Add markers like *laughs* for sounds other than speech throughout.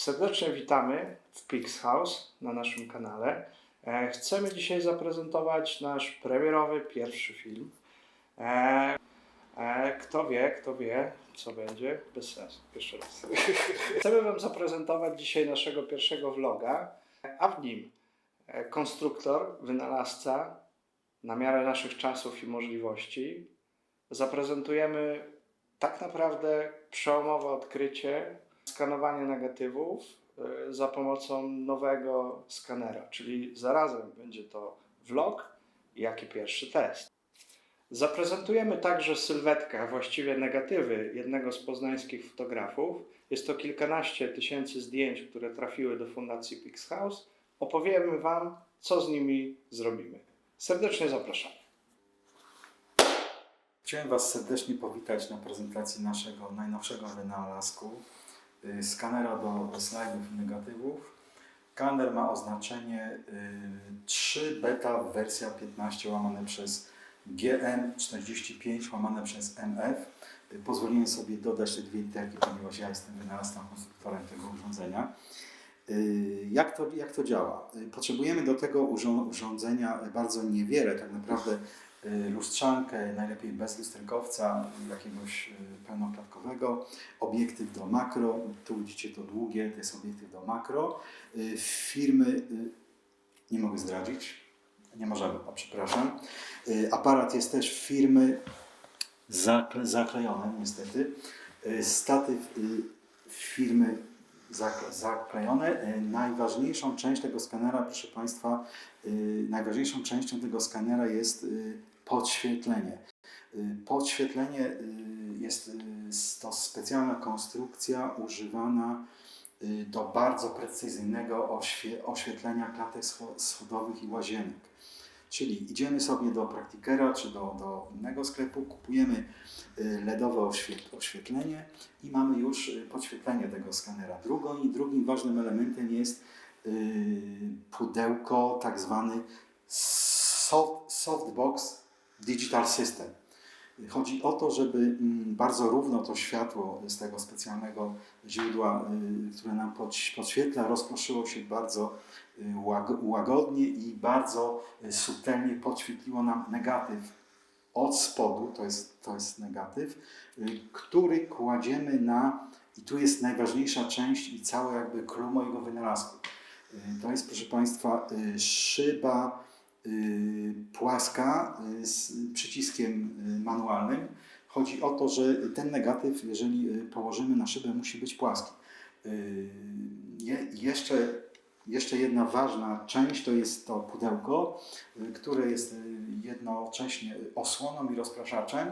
Serdecznie witamy w Pix House na naszym kanale. E, Chcemy dzisiaj zaprezentować nasz premierowy pierwszy film. E, e, Kto wie, kto wie, co będzie? Bez sensu. Jeszcze raz. *laughs* Chcemy Wam zaprezentować dzisiaj naszego pierwszego vloga, a w nim konstruktor, wynalazca na miarę naszych czasów i możliwości. Zaprezentujemy tak naprawdę przełomowe odkrycie skanowanie negatywów y, za pomocą nowego skanera, czyli zarazem będzie to vlog, jak i pierwszy test. Zaprezentujemy także sylwetkę, a właściwie negatywy jednego z poznańskich fotografów. Jest to kilkanaście tysięcy zdjęć, które trafiły do Fundacji Pix House. Opowiemy Wam, co z nimi zrobimy. Serdecznie zapraszamy. Chciałem Was serdecznie powitać na prezentacji naszego najnowszego wynalazku skanera do slajdów i negatywów. Skaner ma oznaczenie y, 3 beta wersja 15 łamane przez GM45 łamane przez MF. Y, Pozwoliłem sobie dodać te dwie literki, ponieważ ja jestem wynalazcą, konstruktorem tego urządzenia. Y, Jak to, jak to działa? Y, Potrzebujemy do tego urząd- urządzenia bardzo niewiele, tak naprawdę y, lustrzankę, najlepiej bez lusterkowca, jakiegoś y, pełnoklatkowego, obiektyw do makro, tu widzicie to długie, to jest obiektyw do makro. Y, Firmy, y, nie mogę zdradzić, nie możemy, a przepraszam. Y, Aparat jest też firmy zakle, zaklejony niestety. Y, Statyw y, firmy zaklejone. Y, Najważniejszą część tego skanera, proszę Państwa, y, najważniejszą częścią tego skanera jest y, podświetlenie. Podświetlenie jest to specjalna konstrukcja używana do bardzo precyzyjnego oświe- oświetlenia klatek scho- schodowych i łazienek. Czyli idziemy sobie do praktikera czy do, do innego sklepu, kupujemy y, LEDowe oświet- oświetlenie i mamy już y, podświetlenie tego skanera. Drugą drugim ważnym elementem jest y, pudełko, tak zwany soft, softbox digital system. Chodzi o to, żeby mm, bardzo równo to światło z tego specjalnego źródła, y, które nam podś- podświetla, rozproszyło się bardzo y, łag- łagodnie i bardzo y, subtelnie podświetliło nam negatyw od spodu, to jest, to jest negatyw, który kładziemy na, i tu jest najważniejsza część i całe jakby clue mojego wynalazku. To jest, proszę Państwa, szyba płaska y, z przyciskiem y, manualnym. Chodzi o to, że ten negatyw, jeżeli y, położymy na szybę, musi być płaski. Y, Je, jeszcze, jeszcze jedna ważna część to jest to pudełko, y, które jest y, jednocześnie osłoną i rozpraszaczem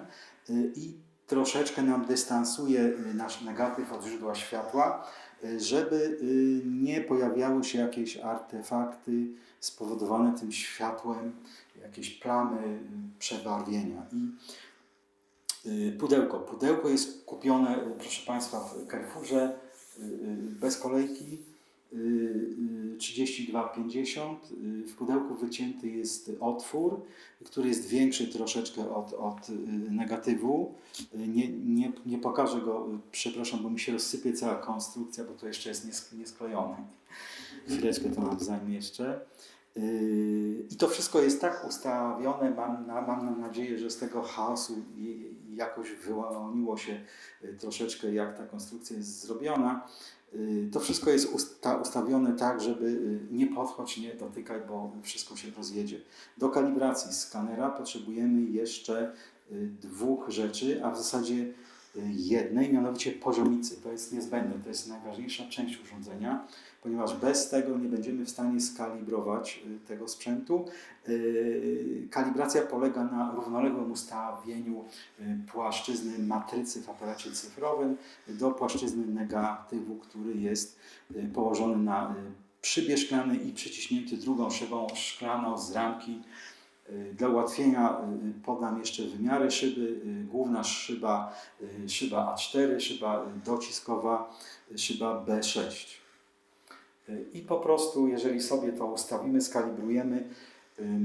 y, i troszeczkę nam dystansuje y, nasz negatyw od źródła światła, y, żeby y, nie pojawiały się jakieś artefakty spowodowane tym światłem, jakieś plamy y, przebarwienia. I y, pudełko. Pudełko jest kupione, proszę Państwa, w Carrefourze bez kolejki. Y, y, 32,50. Y, W pudełku wycięty jest otwór, który jest większy troszeczkę od, od y, negatywu. Y, Nie, nie, nie pokażę go, przepraszam, bo mi się rozsypie cała konstrukcja, bo to jeszcze jest niesk- niesklejone. Chwileczkę to nam zajmie jeszcze. I to wszystko jest tak ustawione, mam, mam nadzieję, że z tego chaosu jakoś wyłoniło się troszeczkę, jak ta konstrukcja jest zrobiona. Yy, To wszystko jest usta, ustawione tak, żeby y, nie podchodź, nie dotykać, bo wszystko się rozjedzie. Do kalibracji skanera potrzebujemy jeszcze y, dwóch rzeczy, a w zasadzie y, jednej, mianowicie poziomicy. To jest niezbędne, to jest najważniejsza część urządzenia, ponieważ bez tego nie będziemy w stanie skalibrować y, tego sprzętu. Y, Kalibracja polega na równoległym ustawieniu y, płaszczyzny matrycy w aparacie cyfrowym do płaszczyzny negatywu, który jest położony na y, szybie szklanej i przyciśnięty drugą szybą szklaną z ramki. Y, Dla ułatwienia y, podam jeszcze wymiary szyby. Y, Główna szyba, szyba A4, szyba dociskowa, szyba B6. Y, I po prostu, jeżeli sobie to ustawimy, skalibrujemy,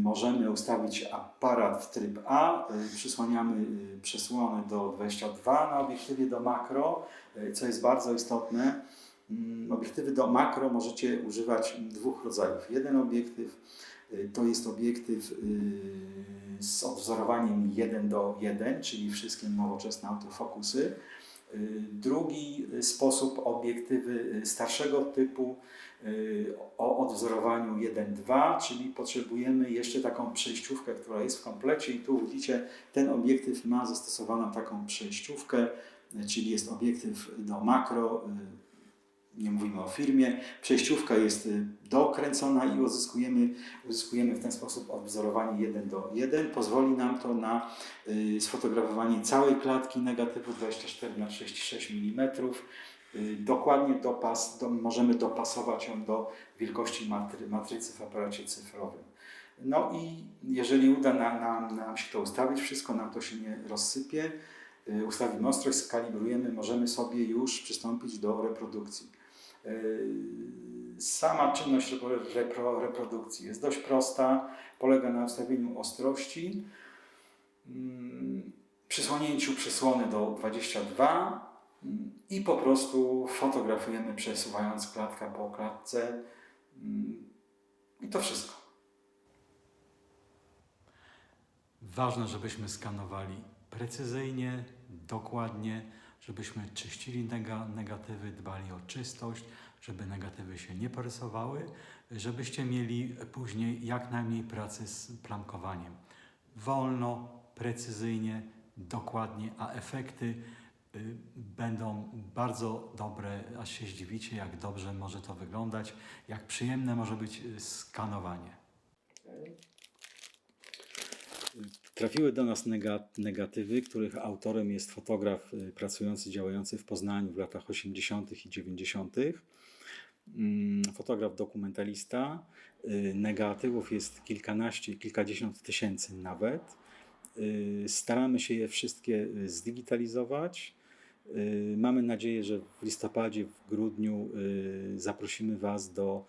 możemy ustawić aparat w tryb A, przysłaniamy przesłonę do 22 na obiektywie do makro, co jest bardzo istotne. Mm, Obiektywy do makro możecie używać dwóch rodzajów. Jeden obiektyw y, to jest obiektyw y, z odwzorowaniem 1 do 1, czyli wszystkie nowoczesne autofokusy. Y, Drugi sposób obiektywy starszego typu o odwzorowaniu 1-2, czyli potrzebujemy jeszcze taką przejściówkę, która jest w komplecie i tu widzicie, ten obiektyw ma zastosowaną taką przejściówkę, czyli jest obiektyw do makro, nie mówimy o firmie, przejściówka jest y, dokręcona i uzyskujemy, uzyskujemy w ten sposób odwzorowanie 1 do 1. Pozwoli nam to na y, sfotografowanie całej klatki negatywu 24 na 36 mm. Y, Dokładnie dopas, do, możemy dopasować ją do wielkości matry, matrycy w aparacie cyfrowym. No i jeżeli uda nam, nam, nam się to ustawić, wszystko nam to się nie rozsypie, ustawimy ostrość, skalibrujemy, możemy sobie już przystąpić do reprodukcji. Y, Sama czynność repro, reprodukcji jest dość prosta, polega na ustawieniu ostrości, mm, przysłonięciu przysłony do 22 mm, i po prostu fotografujemy przesuwając klatka po klatce mm, i to wszystko. Ważne, żebyśmy skanowali precyzyjnie, dokładnie, żebyśmy czyścili nega- negatywy, dbali o czystość, żeby negatywy się nie porysowały, żebyście mieli później jak najmniej pracy z plamkowaniem. Wolno, precyzyjnie, dokładnie, a efekty y, będą bardzo dobre, aż się zdziwicie, jak dobrze może to wyglądać, jak przyjemne może być y, skanowanie. Trafiły do nas nega- negatywy, których autorem jest fotograf y, pracujący, działający w Poznaniu w latach 80. i 90. Mm, Fotograf dokumentalista. Y, Negatywów jest kilkanaście, kilkadziesiąt tysięcy nawet. Y, Staramy się je wszystkie zdigitalizować. Mamy nadzieję, że w listopadzie, w grudniu zaprosimy Was do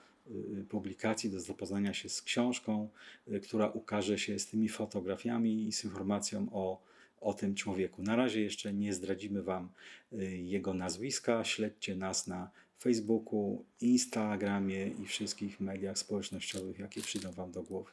publikacji, do zapoznania się z książką, y, która ukaże się z tymi fotografiami i z informacją o, o tym człowieku. Na razie jeszcze nie zdradzimy Wam y, jego nazwiska. Śledźcie nas na Facebooku, Instagramie i wszystkich mediach społecznościowych, jakie przyjdą Wam do głowy.